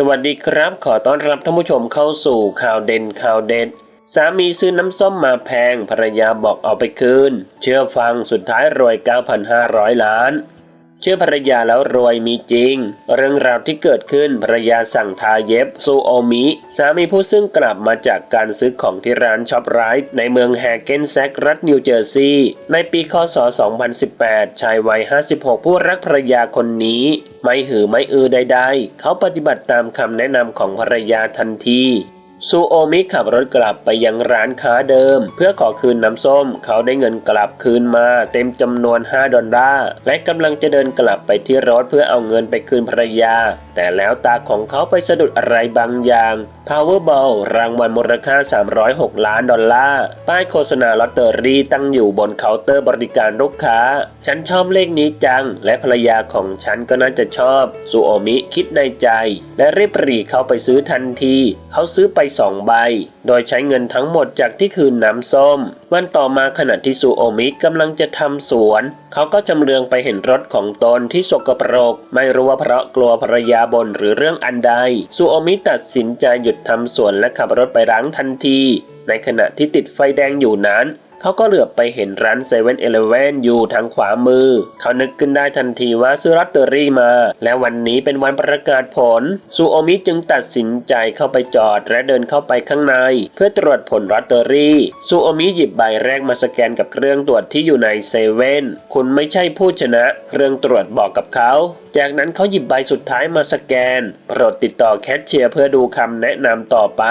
สวัสดีครับ ขอต้อนรับท่านผู้ชมเข้าสู่ข่าวเด่นข่าวเด็ด สามีซื้อน้ำส้มมาแพงภรรยาบอกเอาไปคืน เชื่อฟังสุดท้ายรวย 9,500 ล้าน ชื่อภรรยาแล้วรวยมีจริง เรื่องราวที่เกิดขึ้นภรรยาสั่งทาเย็บซูโอมิ สามีผู้ซึ่งกลับมาจากการซื้อของที่ร้านช็อปไรท์ในเมืองแฮเกนแซกรัฐนิวเจอร์ซีย์ในปีคศ 2018 ชายวัย 56 ผู้รักภรรยาคนนี้ ไม่หือไม่อือใด ๆ เขาปฏิบัติตามคำแนะนำของภรรยาทันที ซูโอมิขับรถกลับไปยังร้านค้าเดิม เพื่อขอคืนน้ำส้ม เขาได้เงินกลับคืนมาเต็มจำนวน 5 ดอลลาร์และกำลังจะเดินกลับไปที่รถเพื่อเอาเงินไปคืนภรรยา แต่แล้วตาของเขาไปสะดุดอะไรบางอย่าง Powerball รางวัลมูลค่า 306 ล้านดอลลาร์ ป้ายโฆษณาลอตเตอรี่ตั้งอยู่บนเคาน์เตอร์บริการลูกค้า ฉันชอบเลขนี้จัง และภรรยาของฉันก็น่าจะชอบซูโอมิคิดในใจ และรีบปรีเข้าไปซื้อทันที เขาซื้อไปสองใบ โดยใช้เงินทั้งหมดจากที่คืนน้ำส้ม วันต่อมาขณะที่ซูโอมิกำลังจะทำสวน เขาก็จำเรืองไปเห็นรถของตนที่สกปรก ไม่รู้ว่าเพราะกลัวภรรยาบนหรือเรื่องอันใดซูโอมิตัดสินใจหยุดทำสวนและขับรถไปล้างทันที ในขณะที่ติดไฟแดงอยู่นั้น เขาก็เหลือบไปเห็นร้านเซเว่นเอเลเวนอยู่ทางขวามือ เขานึกขึ้นได้ทันทีว่าซื้อลอตเตอรี่มา และวันนี้เป็นวันประกาศผล ซูโอมิจึงตัดสินใจเข้าไปจอดและเดินเข้าไปข้างใน เพื่อตรวจผลลอตเตอรี่ ซูโอมิหยิบใบแรกมาสแกนกับเครื่องตรวจที่อยู่ในเซเว่น คุณไม่ใช่ผู้ชนะ เครื่องตรวจบอกกับเขา จากนั้นเขาหยิบใบสุดท้ายมาสแกน โปรดติดต่อแคชเชียร์เพื่อดูคำแนะนำต่อไป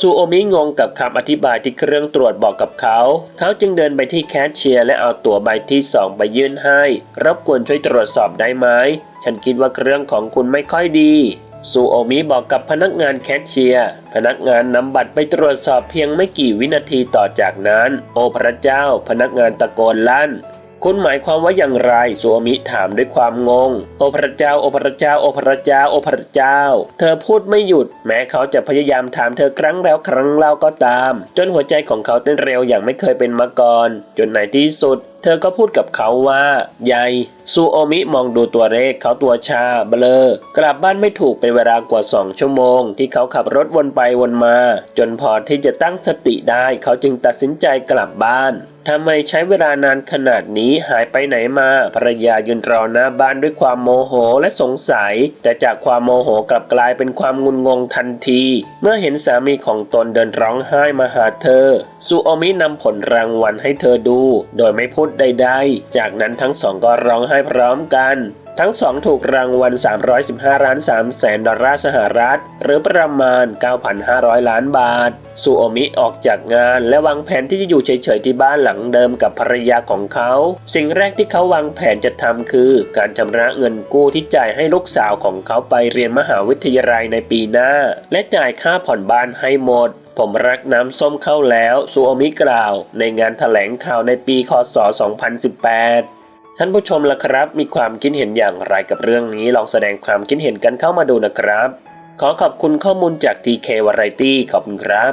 ซูโอมิงงกับคำอธิบายที่เครื่องตรวจบอกกับเขาเขาขาจึงเดินไปที่แคชเชียร์และเอาตั๋วใบที่สองไปยื่นให้ รบกวนช่วยตรวจสอบได้ไหม ฉันคิดว่าเครื่องของคุณไม่ค่อยดี ซูโอมิบอกกับพนักงานแคชเชียร์ พนักงานนำบัตรไปตรวจสอบเพียงไม่กี่วินาทีต่อจากนั้น โอพระเจ้า พนักงานตะโกนลั่น คุณหมายความว่าอย่างไรสุอมิถามด้วยความงง โอพระเจ้า โอพระเจ้า โอพระเจ้า โอพระเจ้า เธอพูดไม่หยุด แม้เขาจะพยายามถามเธอครั้งแล้วครั้งเล่าก็ตาม จนหัวใจของเขาเต้นเร็วอย่างไม่เคยเป็นมาก่อน จนในที่สุด ธอก็พูดกับเขาว่าใหญ่ซูโอมิมองดูตัวเลขเขาตัวชาเบลอกลับบ้านไม่ถูกเป็นเวลากว่าสองชั่วโมง ที่เขาขับรถวนไปวนมา จนพอที่จะตั้งสติได้เขาจึงตัดสินใจกลับบ้านทำไมใช้เวลานานขนาดนี้หายไปไหนมาภรรยายืนรอหน้าบ้านด้วยความโมโหและสงสัย แต่จากความโมโหกลับกลายเป็นความงุนงงทันที เมื่อเห็นสามีของตนเดินร้องไห้มาหาเธอซูโอมินำผลรางวัลให้เธอดู โดยไม่พูดใดๆ จากนั้นทั้งสองก็ร้องไห้พร้อมกัน ทั้งสองถูกรางวัล 315 ล้าน3แสนดอลลาร์สหรัฐ หรือประมาณ 9,500 ล้านบาท ซูโอมิออกจากงานและวางแผนที่จะอยู่เฉยๆที่บ้านหลังเดิมกับภรรยาของเขา สิ่งแรกที่เขาวางแผนจะทำคือ การชำระเงินกู้ที่จ่ายให้ลูกสาวของเขาไปเรียนมหาวิทยาลัยในปีหน้า และจ่ายค่าผ่อนบ้านให้หมด ผมรักน้ำส้มเข้าแล้วซูโอมิกล่าว ในงานถแถลงข่าวในปีคศ 2018 ท่านผู้ชมล่ะครับ มีความคิดเห็นอย่างไรกับเรื่องนี้ลองแสดงความคิดเห็นกันเข้ามาดูนะครับ ขอขอบคุณข้อมูลจาก TK Variety ขอบคุณครับ